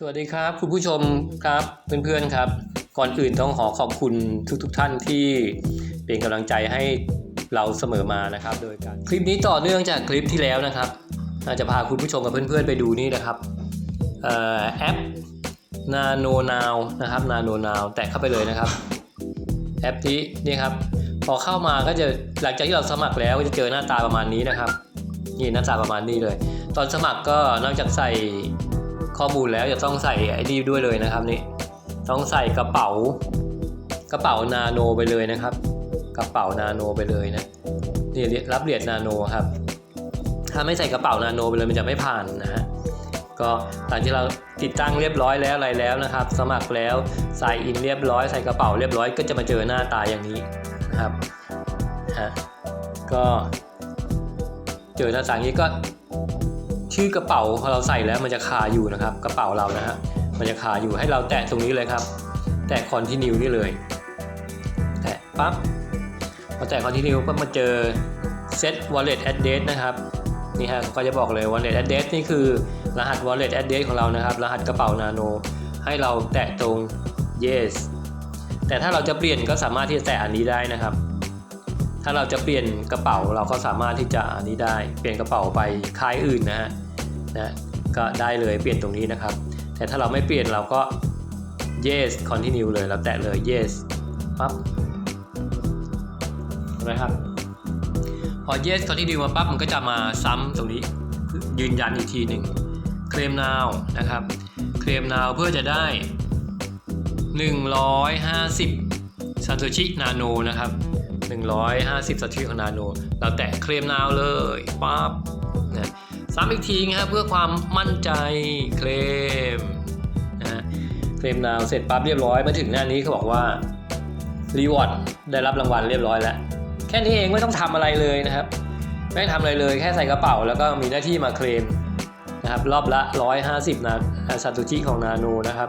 สวัสดีครับ คุณผู้ชมครับเพื่อนๆครับ ก่อนอื่นต้องขอขอบคุณทุกๆทท่านที่เป็นกำลังใจให้เราเสมอมานะครับ โดยการคลิปนี้ต่อเนื่องจากคลิปที่แล้วนะครับอาจจะพาคุณผู้ชมกับเพื่อนๆไปดูนี่นะครับออแอป Nano Now นะครับ Nano Now แตะเข้าไปเลยนะครับ แอปที่นี่ครับพอเข้ามาก็จะหลังจากที่เราสมัครแล้วก็จะเจอหน้าตาประมาณนี้นะครับนี่หน้าตาประมาณนี้เลย ตอนสมัครก็นอกจากใส่ ข้อมูลแล้วจะต้องใส่ไอ้ดีด้วยเลยนะครับนี่ต้องใส่กระเป๋ากระเป๋านาโนไปเลยนะครับ กระเป๋านาโนไปเลยนะนี่รับเหรียญนาโนครับ ถ้าไม่ใส่กระเป๋านาโนไปเลยมันจะไม่ผ่านนะฮะก็หลังที่เราติดตั้งเรียบร้อยแล้วอะไรแล้วนะครับ สมัครแล้วใส่อินเรียบร้อยใส่กระเป๋าเรียบร้อยก็จะมาเจอหน้าตาอย่างนี้นะครับฮะก็เจอหน้าตาอย่างนี้ก็ ชื่อกระเป๋าพอเราใส่แล้วมันจะคาอยู่นะครับ กระเป๋าเรานะฮะมันจะคาอยู่ให้เราแตะตรงนี้เลยครับ แตะ continue นี่เลย แตะปั๊บพอแตะ continue ก็มาเจอ set wallet address นะครับนี่ฮะก็จะบอกเลย wallet address นี่คือรหัส wallet address ของเรานะครับ รหัสกระเป๋านาโน ให้เราแตะตรง yes แต่ถ้าเราจะเปลี่ยนก็สามารถที่จะแตะอันนี้ได้นะครับ ถ้าเราจะเปลี่ยนกระเป๋าเราก็สามารถที่จะอันนี้ได้ เปลี่ยนกระเป๋าไปค่ายอื่นนะฮะ นะก็ได้เลยเปลี่ยนตรงนี้นะครับ แต่ถ้าเราไม่เปลี่ยนเราก็ yes continue เลยเราแตะเลย yes ปั๊บเห็นไหมครับ พอ yes continue มาปั๊บมันก็จะมาซ้ำตรงนี้ยืนยันอีกทีหนึ่ง claim now นะครับ claim now เพื่อจะได้ 150 Satoshi Nano นะครับ 150 Satoshi ของ Nano เราแตะเคลม now เลยปั๊บนะ ซ้ำอีกทีนะครับเพื่อความมั่นใจเคลมนะเคลม now เสร็จปั๊บเรียบร้อยมาถึงหน้านี้เขาบอกว่า Reward ได้รับรางวัลเรียบร้อยแล้ว แค่นี้เองไม่ต้องทำอะไรเลยนะครับ ไม่ต้องทำอะไรเลยแค่ใส่กระเป๋า แล้วก็มีหน้าที่มาเคลมนะครับรอบละ 150นะซาตูชิของนาโนนะครับ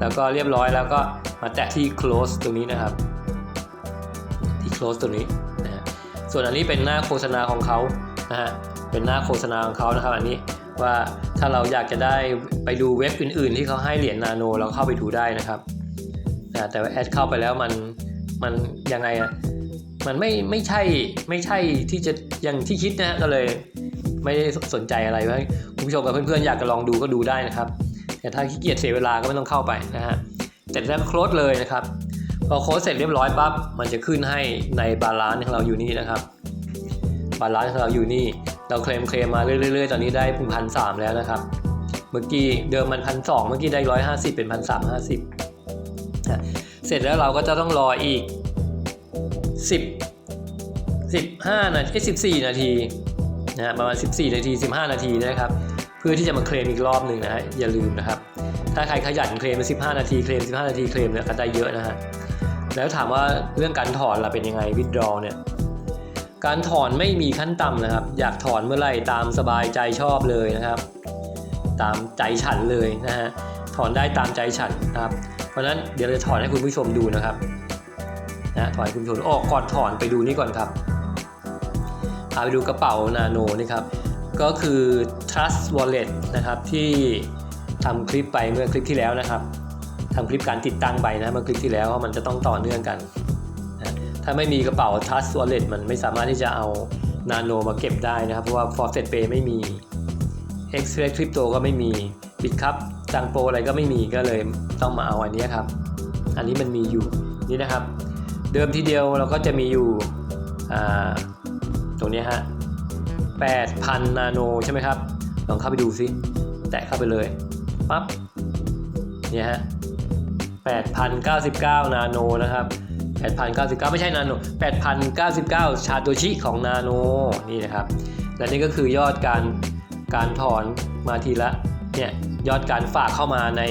แล้วก็เรียบร้อยแล้วก็มาแตะที่ close ตรงนี้นะครับ ที่ close ตรงนี้นะฮะส่วนอันนี้เป็นหน้าโฆษณาของเขานะฮะ เป็นหน้าโฆษณาของเขานะครับอันนี้ว่าถ้าเราอยากจะได้ไปดูเว็บอื่น ๆ ที่เขาให้เหรียญนาโน เราเข้าไปดูได้นะครับแต่ว่าแอดเข้าไปแล้วมันมันยังไงอะมันไม่ไม่ใช่ไม่ใช่ที่จะอย่างที่คิดนะฮะก็เลยไม่ได้สนใจอะไรว่าคุณผู้ชมกับเพื่อนๆอยากจะลองดูก็ดูได้นะครับ แต่ถ้าขี้เกียจเสียเวลาก็ไม่ต้องเข้าไปนะฮะเสร็จแล้วโคลดเลยนะครับพอโค้ดเสร็จเรียบร้อยปั๊บมันจะขึ้นให้ในบาลานซ์ของเราอยู่นี่นะครับ บาลานซ์ของเราอยู่นี่ เราเคลมเคลมมาเรื่อยๆ ตอนนี้ได้พันสามแล้วนะครับ เมื่อกี้เดิมมันพันสองเมื่อกี้ได้ร้อยห้าสิบเป็นพันสามห้าสิบเสร็จแล้วเราก็จะต้องรออีกสิบสิบห้านาทีสิบสี่นาทีนะฮะประมาณสิบสี่นาทีสิบห้านาทีนะครับ เพื่อที่จะมาเคลมอีกรอบหนึ่งนะฮะอย่าลืมนะครับ ถ้าใครขยันเคลมเป็น15 นาทีเคลม 15 นาทีเคลมเนี่ยก็ได้เยอะนะฮะแล้วถามว่าเรื่องการถอนเราเป็นยังไงวิดรอเนี่ย การถอนไม่มีขั้นต่ำนะครับ อยากถอนเมื่อไหร่ตามสบายใจชอบเลยนะครับ ตามใจฉันเลยนะฮะถอนได้ตามใจฉันนะครับ เพราะฉะนั้นเดี๋ยวจะถอนให้คุณผู้ชมดูนะครับนะถอนคุณผู้ชมออกก่อนถอนไปดูนี่ก่อนครับพาไปดูกระเป๋านาโนนี่ครับก็คือ trust wallet นะครับที่ทำคลิปไปเมื่อคลิปที่แล้วนะครับทำคลิปการติดตั้งไปนะเมื่อคลิปที่แล้วว่ามันจะต้องต่อเนื่องกัน ถ้าไม่มีกระเป๋า trust wallet มันไม่สามารถที่จะเอานาโนมาเก็บได้นะครับ เพราะว่า faucet pay ไม่มี express crypto ก็ไม่มี bitcup จังโปรอะไรก็ไม่มีก็เลยต้องมาเอาอันนี้ครับ อันนี้มันมีอยู่นี่นะครับ เดิมทีเดียวเราก็จะมีอยู่ตรงนี้ฮะ8,000 นาโนใช่ไหมครับ ลองเข้าไปดูซิ แตะเข้าไปเลยปั๊บเนี่ยฮะ8,099 นาโนนะครับ 8,099 ไม่ใช่นาโน8,099 ชาโตชิของนาโนนี่นะครับ และนี่ก็คือยอดการการถอนมาทีละเนี่ยยอดการฝากเข้ามาใน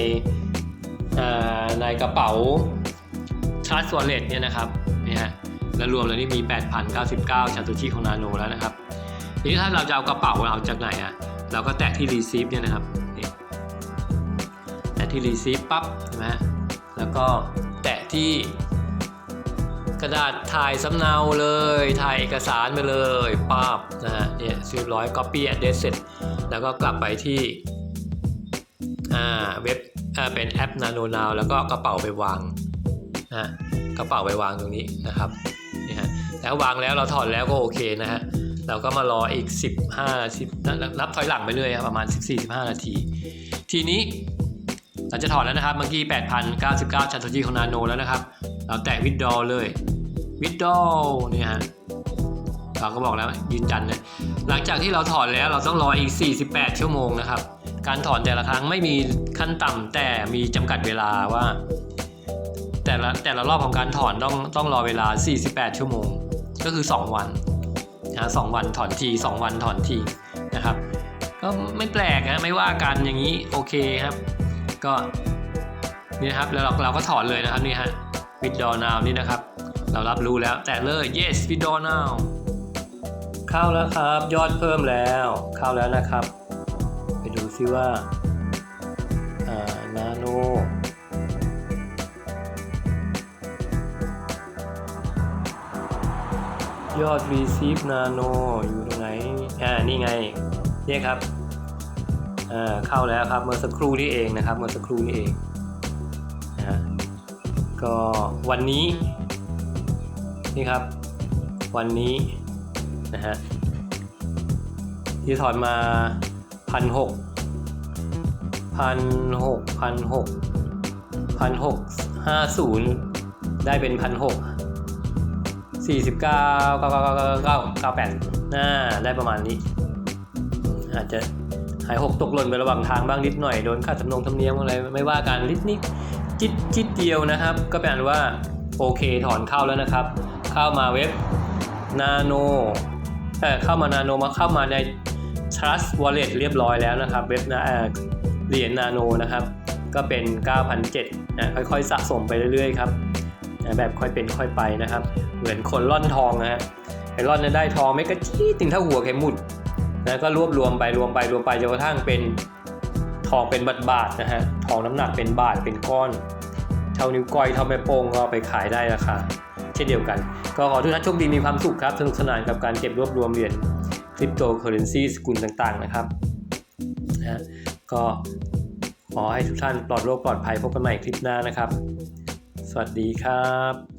ในกระเป๋า Trust Wallet เนี่ยนะครับนี่ฮะแล้วรวมแล้วนี่มี 8,099 ชาโตชิของนาโนแล้วนะครับทีนี้ถ้าเราจะเอากระเป๋าเราจากไหนอะเราก็แตะที่ receive เนี่ยนะครับนี่แตะที่ receive ปั๊บใช่ไหมแล้วก็แตะที่ ระดาษถ่ายสำเนาเลย ถ่ายเอกสารไปเลยปั๊บนะฮะเนี่ยเรียบร้อย copy address เสร็จ แล้วก็กลับไปที่อ่าเว็บอ่าเป็นแอป Nano Now แล้วก็กระเป๋าไปวางนะกระเป๋าไปวางตรงนี้นะครับนี่ฮะแล้ววางแล้วเราถอดแล้วก็โอเคนะฮะเราก็มารออีก 15 10นับถอยหลังไปเรื่อยครับประมาณ 14-15 นาที ทีนี้เราจะถอดแล้วนะครับเมื่อกี้ 8,099 ชันโทจีของนาโนแล้วนะครับ เราแตะวิดดอเลย วิดดอนี่ยฮะเราก็บอกแล้วยืนยันนะหลังจากที่เราถอดแล้วเราต้องรออีก 48 ชั่วโมงนะครับ การถอนแต่ละครั้งไม่มีขั้นต่ำแต่มีจำกัดเวลาว่า แต่ละแต่ละรอบของการถอนต้องต้องรอเวลา 48 ชั่วโมง ก็คือ 2 วันนะสองวันถอนที 2 วันถอนทีนะครับ ก็ไม่แปลกนะไม่ว่ากันอย่างนี้โอเคครับ ก็นี่นะครับแล้วเราเราก็ถอนเลยนะครับนี่ฮะวิดดอนาวนี่นะครับ เรารับรู้แล้วแต่เลย yes วิดดอนาวเข้าแล้วครับ ยอดเพิ่มแล้ว เข้าแล้วนะครับ ไปดูซิว่านาโนยอด receive nano อยู่ตรงไหน อ่า นี่ไง เนี่ยครับ อ่า เข้าแล้วครับ เมื่อสักครู่นี่เองนะครับ เมื่อสักครู่นี่เองนะก็วันนี้ นี่ครับ วันนี้นะฮะที่ถอนมาพันหกพันหกพันหกพันหกห้าศูนย์ได้เป็นพันหกสี่สิบเก้าเก้าเก้าเก้าเก้าเก้าเก้าแปดน่าได้ประมาณนี้ อาจจะหายหกตกหล่นไประหว่างทางบ้างนิดหน่อยโดนค่าธรรมนงธรรมเนียมอะไรไม่ว่ากันนิดนิดจิตจิตเดียวนะครับ ก็แปลว่าโอเคถอนเข้าแล้วนะครับ เข้ามาเว็บ Nano เอ่อเข้ามา Nano มาเข้ามาใน Trust Wallet เรียบร้อยแล้วนะครับ เว็บนะเหรียญ Nano นะครับ ก็เป็น 9,007นะค่อยๆ สะสมไปเรื่อยๆครับแบบค่อยเป็นค่อยไปนะครับ เหมือนคนร่อนทองนะฮะไอร่อนเนี่ยได้ทองไม่กระจี้ถึงเท่าหัวเข็มหมุดนะก็รวบรวมไปรวมไปรวมไปจนกระทั่งเป็นทองเป็นบาทบาทนะฮะทองน้ำหนักเป็นบาทเป็นก้อน เท่านิ้วก้อยเท่าแม่โป้งก็ไปขายได้ราคา เช่นเดียวกัน ก็ขอทุกท่านโชคดีมีความสุขครับ สนุกสนานกับการเก็บรวบรวมเหรียญคริปโตเคอเรนซีสกุลต่างๆนะครับนะฮะก็ขอให้ทุกท่านปลอดโรคปลอดภัยพบกันใหม่คลิปหน้านะครับ สวัสดีครับ